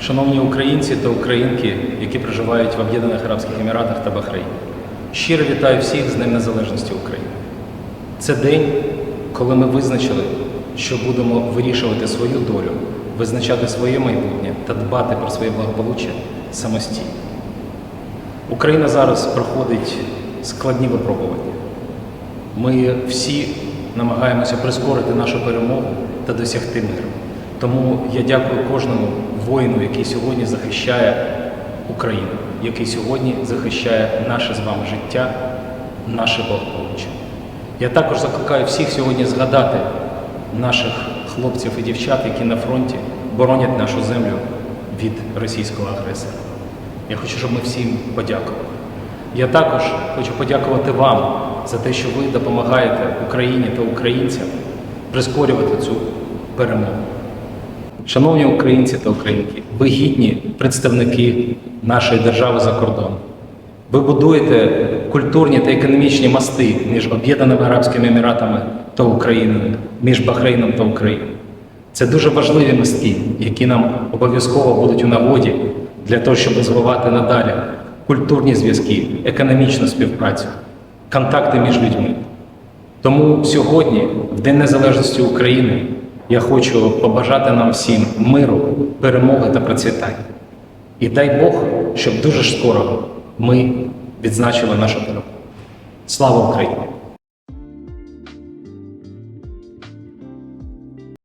Шановні українці та українки, які проживають в Об'єднаних Арабських Еміратах та Бахрейні, щиро вітаю всіх з Днем Незалежності України. Це день, коли ми визначили, що будемо вирішувати свою долю, визначати своє майбутнє та дбати про своє благополуччя самостійно. Україна зараз проходить складні випробування. Ми всі намагаємося прискорити нашу перемогу та досягти миру. Тому я дякую кожному воїну, який сьогодні захищає Україну, який сьогодні захищає наше з вами життя, наше благополуччя. Я також закликаю всіх сьогодні згадати наших хлопців і дівчат, які на фронті боронять нашу землю від російського агресора. Я хочу, щоб ми всім подякували. Я також хочу подякувати вам за те, що ви допомагаєте Україні та українцям прискорювати цю перемогу. Шановні українці та українки, ви гідні представники нашої держави за кордоном. Ви будуєте культурні та економічні мости між Об'єднаними Арабськими Еміратами та Україною, між Бахрейном та Україною. Це дуже важливі мостки, які нам обов'язково будуть у нагоді для того, щоб розвивати надалі культурні зв'язки, економічну співпрацю, контакти між людьми. Тому сьогодні, в День Незалежності України, я хочу побажати нам всім миру, перемоги та процвітання. І дай Бог, щоб дуже скоро ми відзначили нашу перемогу. Слава Україні!